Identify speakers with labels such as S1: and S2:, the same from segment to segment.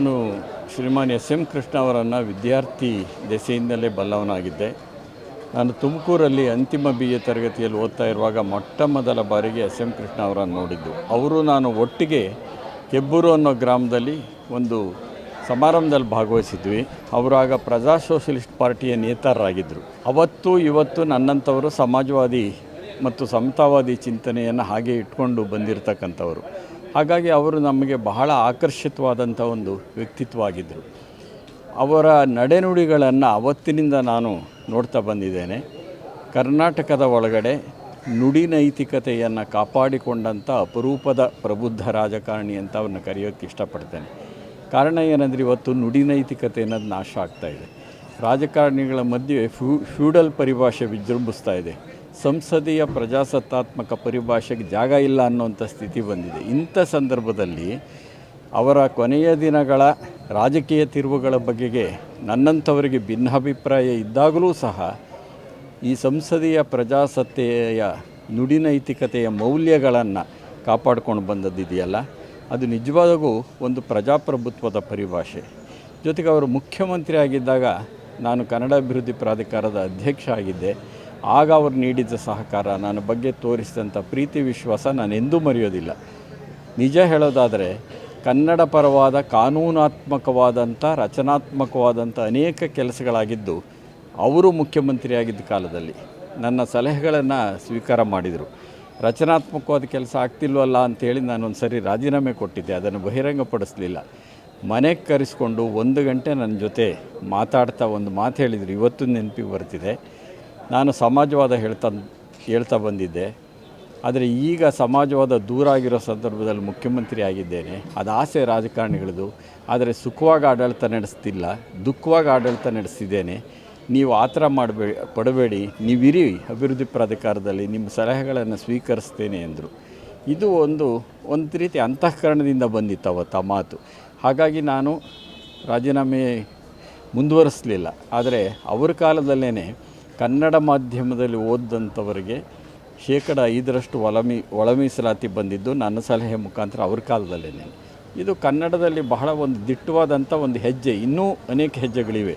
S1: ನಾನು ಶ್ರೀಮಾನ್ S M Krishna ಅವರನ್ನು ವಿದ್ಯಾರ್ಥಿ ದೆಸೆಯಿಂದಲೇ ಬಲ್ಲವನಾಗಿದ್ದೆ. ನಾನು ತುಮಕೂರಲ್ಲಿ ಅಂತಿಮ ಬಿ ಎ ತರಗತಿಯಲ್ಲಿ ಓದ್ತಾ ಇರುವಾಗ ಮೊಟ್ಟ ಮೊದಲ ಬಾರಿಗೆ ಎಸ್ ಎಂ ಕೃಷ್ಣ ಅವರನ್ನು ನೋಡಿದ್ದು. ಅವರು ನಾನು ಒಟ್ಟಿಗೆ ಕೆಬ್ಬೂರು ಅನ್ನೋ ಗ್ರಾಮದಲ್ಲಿ ಒಂದು ಸಮಾರಂಭದಲ್ಲಿ ಭಾಗವಹಿಸಿದ್ವಿ. ಅವರು ಆಗ ಪ್ರಜಾ ಸೋಷಲಿಸ್ಟ್ ಪಾರ್ಟಿಯ ನೇತಾರರಾಗಿದ್ದರು. ಅವತ್ತು ಇವತ್ತು ನನ್ನಂಥವರು ಸಮಾಜವಾದಿ ಮತ್ತು ಸಮತಾವಾದಿ ಚಿಂತನೆಯನ್ನು ಹಾಗೆ ಇಟ್ಕೊಂಡು ಬಂದಿರತಕ್ಕಂಥವರು. ಹಾಗಾಗಿ ಅವರು ನಮಗೆ ಬಹಳ ಆಕರ್ಷಿತವಾದಂಥ ಒಂದು ವ್ಯಕ್ತಿತ್ವ ಆಗಿದ್ದರು ಅವರ ನಡೆನುಡಿಗಳನ್ನು ಅವತ್ತಿನಿಂದ ನಾನು ನೋಡ್ತಾ ಬಂದಿದ್ದೇನೆ. ಕರ್ನಾಟಕದ ಒಳಗಡೆ ನುಡಿ ನೈತಿಕತೆಯನ್ನು ಕಾಪಾಡಿಕೊಂಡಂಥ ಅಪರೂಪದ ಪ್ರಬುದ್ಧ ರಾಜಕಾರಣಿ ಅಂತ ಅವ್ರನ್ನ ಕರೆಯೋಕ್ಕೆ ಇಷ್ಟಪಡ್ತೇನೆ. ಕಾರಣ ಏನಂದರೆ ಇವತ್ತು ನುಡಿ ನೈತಿಕತೆ ಅನ್ನೋದು ನಾಶ ಆಗ್ತಾ ಇದೆ. ರಾಜಕಾರಣಿಗಳ ಮಧ್ಯೆ ಫ್ಯೂ, ಫ್ಯೂಡಲ್ ಪರಿಭಾಷೆ ವಿಜೃಂಭಿಸ್ತಾ ಇದೆ. ಸಂಸದೀಯ ಪ್ರಜಾಸತ್ತಾತ್ಮಕ ಪರಿಭಾಷೆಗೆ ಜಾಗ ಇಲ್ಲ ಅನ್ನುವಂಥ ಸ್ಥಿತಿ ಬಂದಿದೆ. ಇಂಥ ಸಂದರ್ಭದಲ್ಲಿ ಅವರ ಕೊನೆಯ ದಿನಗಳ ರಾಜಕೀಯ ತಿರುವುಗಳ ಬಗೆಗೆ ನನ್ನಂಥವರಿಗೆ ಭಿನ್ನಾಭಿಪ್ರಾಯ ಇದ್ದಾಗಲೂ ಸಹ ಈ ಸಂಸದೀಯ ಪ್ರಜಾಸತ್ತೆಯ ನುಡಿ ನೈತಿಕತೆಯ ಮೌಲ್ಯಗಳನ್ನು ಕಾಪಾಡ್ಕೊಂಡು ಬಂದದ್ದಿದೆಯಲ್ಲ? ಅದು ನಿಜವಾಗೂ ಒಂದು ಪ್ರಜಾಪ್ರಭುತ್ವದ ಪರಿಭಾಷೆ. ಜೊತೆಗೆ ಅವರು ಮುಖ್ಯಮಂತ್ರಿ ಆಗಿದ್ದಾಗ ನಾನು ಕನ್ನಡ ಅಭಿವೃದ್ಧಿ ಪ್ರಾಧಿಕಾರದ ಅಧ್ಯಕ್ಷ ಆಗಿದ್ದೆ. ಆಗ ಅವರು ನೀಡಿದ ಸಹಕಾರ, ನನ್ನ ಬಗ್ಗೆ ತೋರಿಸಿದಂಥ ಪ್ರೀತಿ, ವಿಶ್ವಾಸ ನಾನು ಎಂದೂ ಮರೆಯೋದಿಲ್ಲ. ನಿಜ ಹೇಳೋದಾದರೆ, ಕನ್ನಡ ಪರವಾದ ಕಾನೂನಾತ್ಮಕವಾದಂಥ ರಚನಾತ್ಮಕವಾದಂಥ ಅನೇಕ ಕೆಲಸಗಳಾಗಿದ್ದು, ಅವರು ಮುಖ್ಯಮಂತ್ರಿಯಾಗಿದ್ದ ಕಾಲದಲ್ಲಿ ನನ್ನ ಸಲಹೆಗಳನ್ನು ಸ್ವೀಕಾರ ಮಾಡಿದರು. ರಚನಾತ್ಮಕವಾದ ಕೆಲಸ ಆಗ್ತಿಲ್ವಲ್ಲ ಅಂತೇಳಿ ನಾನು ಒಂದು ಸರಿ ರಾಜೀನಾಮೆ ಕೊಟ್ಟಿದ್ದೆ, ಅದನ್ನು ಬಹಿರಂಗಪಡಿಸಲಿಲ್ಲ. ಮನೆಗೆ ಕರೆಸ್ಕೊಂಡು ಒಂದು ಗಂಟೆ ನನ್ನ ಜೊತೆ ಮಾತಾಡ್ತಾ ಒಂದು ಮಾತು ಹೇಳಿದರು, ಇವತ್ತು ನೆನಪಿಗೆ ಬರ್ತಿದೆ. ನಾನು ಸಮಾಜವಾದ ಹೇಳ್ತಾ ಹೇಳ್ತಾ ಬಂದಿದ್ದೆ. ಆದರೆ ಈಗ ಸಮಾಜವಾದ ದೂರ ಆಗಿರೋ ಸಂದರ್ಭದಲ್ಲಿ ಮುಖ್ಯಮಂತ್ರಿ ಆಗಿದ್ದೇನೆ. ಅದು ಆಸೆ ರಾಜಕಾರಣಿಗಳದು. ಆದರೆ ಸುಖವಾಗಿ ಆಡಳಿತ ನಡೆಸ್ತಿಲ್ಲ. ದುಃಖವಾಗಿ ಆಡಳಿತ ನಡೆಸ್ತಿದ್ದೇನೆ ನೀವು ಆ ಥರ ಮಾಡಬೇ, ಪಡಬೇಡಿ. ನೀವಿರಿ ಅಭಿವೃದ್ಧಿ ಪ್ರಾಧಿಕಾರದಲ್ಲಿ ನಿಮ್ಮ ಸಲಹೆಗಳನ್ನು ಸ್ವೀಕರಿಸ್ತೇನೆ ಎಂದರು. ಇದು ಒಂದು ಒಂದು ರೀತಿ ಅಂತಃಕರಣದಿಂದ ಬಂದಿತ್ತು ಅವತ್ತು ಆ ಮಾತು. ಹಾಗಾಗಿ ನಾನು ರಾಜೀನಾಮೆ ಮುಂದುವರಿಸಲಿಲ್ಲ. ಆದರೆ ಅವರ ಕಾಲದಲ್ಲೇ ಕನ್ನಡ ಮಾಧ್ಯಮದಲ್ಲಿ ಓದಿದಂಥವರಿಗೆ ಶೇಕಡ ಐದರಷ್ಟು ಒಳ ಒಳಮೀಸಲಾತಿ ಒಳ ಮೀಸಲಾತಿ ಬಂದಿದ್ದು ನನ್ನ ಸಲಹೆ ಮುಖಾಂತರ ಅವ್ರ ಕಾಲದಲ್ಲೇ ಇದು ಕನ್ನಡದಲ್ಲಿ ಬಹಳ ಒಂದು ದಿಟ್ಟವಾದಂಥ ಒಂದು ಹೆಜ್ಜೆ. ಇನ್ನೂ ಅನೇಕ ಹೆಜ್ಜೆಗಳಿವೆ.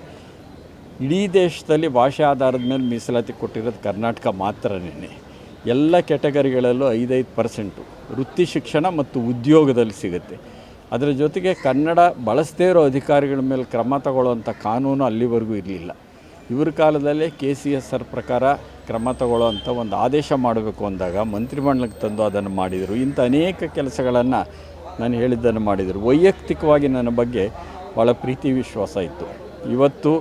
S1: ಇಡೀ ದೇಶದಲ್ಲಿ ಭಾಷೆ ಆಧಾರದ ಮೇಲೆ ಮೀಸಲಾತಿ ಕೊಟ್ಟಿರೋದು ಕರ್ನಾಟಕ ಮಾತ್ರನೇ. ಎಲ್ಲ ಕೆಟಗರಿಗಳಲ್ಲೂ ಐದೈದು ಪರ್ಸೆಂಟು ವೃತ್ತಿ ಶಿಕ್ಷಣ ಮತ್ತು ಉದ್ಯೋಗದಲ್ಲಿ ಸಿಗುತ್ತೆ. ಅದರ ಜೊತೆಗೆ ಕನ್ನಡ ಬಳಸದೇ ಇರೋ ಅಧಿಕಾರಿಗಳ ಮೇಲೆ ಕ್ರಮ ತಗೊಳ್ಳುವಂಥ ಕಾನೂನು ಅಲ್ಲಿವರೆಗೂ ಇರಲಿಲ್ಲ. ಇವ್ರ ಕಾಲದಲ್ಲೇ ಕೆ ಸಿ ಎಸ್ ಆರ್ ಪ್ರಕಾರ ಕ್ರಮ ತಗೊಳ್ಳೋವಂಥ ಒಂದು ಆದೇಶ ಮಾಡಬೇಕು ಅಂದಾಗ ಮಂತ್ರಿಮಂಡಲಕ್ಕೆ ತಂದು ಅದನ್ನು ಮಾಡಿದರು. ಇಂಥ ಅನೇಕ ಕೆಲಸಗಳನ್ನು ನಾನು ಹೇಳಿದ್ದನ್ನು ಮಾಡಿದರು. ವೈಯಕ್ತಿಕವಾಗಿ ನನ್ನ ಬಗ್ಗೆ ಭಾಳ ಪ್ರೀತಿ ವಿಶ್ವಾಸ ಇತ್ತು. ಇವತ್ತು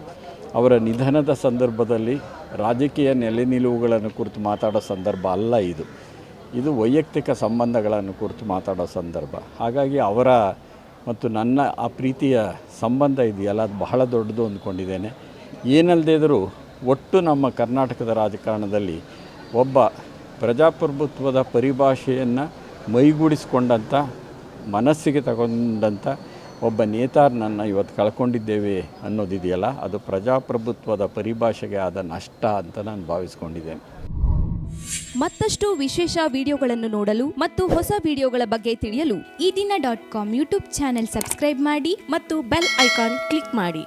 S1: ಅವರ ನಿಧನದ ಸಂದರ್ಭದಲ್ಲಿ ರಾಜಕೀಯ ನೆಲೆ ನಿಲುವುಗಳನ್ನು ಕುರಿತು ಮಾತಾಡೋ ಸಂದರ್ಭ ಅಲ್ಲ ಇದು. ಇದು ವೈಯಕ್ತಿಕ ಸಂಬಂಧಗಳನ್ನು ಕುರಿತು ಮಾತಾಡೋ ಸಂದರ್ಭ. ಹಾಗಾಗಿ ಅವರ ಮತ್ತು ನನ್ನ ಆ ಪ್ರೀತಿಯ ಸಂಬಂಧ ಇದೆಯಲ್ಲ, ಅದು ಬಹಳ ದೊಡ್ಡದು ಅಂದ್ಕೊಂಡಿದ್ದೇನೆ. ಏನಲ್ಲದೇ ಇದ್ದರೂ ಒಟ್ಟು ನಮ್ಮ ಕರ್ನಾಟಕದ ರಾಜಕಾರಣದಲ್ಲಿ ಒಬ್ಬ ಪ್ರಜಾಪ್ರಭುತ್ವದ ಪರಿಭಾಷೆಯನ್ನು ಮೈಗೂಡಿಸಿಕೊಂಡಂಥ, ಮನಸ್ಸಿಗೆ ತಗೊಂಡಂಥ ಒಬ್ಬ ನೇತಾರನನ್ನು ಇವತ್ತು ಕಳ್ಕೊಂಡಿದ್ದೇವೆ ಅನ್ನೋದಿದೆಯಲ್ಲ, ಅದು ಪ್ರಜಾಪ್ರಭುತ್ವದ ಪರಿಭಾಷೆಗೆ ಆದ ನಷ್ಟ ಅಂತ ನಾನು ಭಾವಿಸ್ಕೊಂಡಿದ್ದೇನೆ.
S2: ಮತ್ತಷ್ಟು ವಿಶೇಷ ವಿಡಿಯೋಗಳನ್ನು ನೋಡಲು ಮತ್ತು ಹೊಸ ವಿಡಿಯೋಗಳ ಬಗ್ಗೆ ತಿಳಿಯಲು
S3: ಈ ದಿನ dot com YouTube channel subscribe ಮಾಡಿ
S2: ಮತ್ತು ಬೆಲ್ ಐಕಾನ್ ಕ್ಲಿಕ್ ಮಾಡಿ.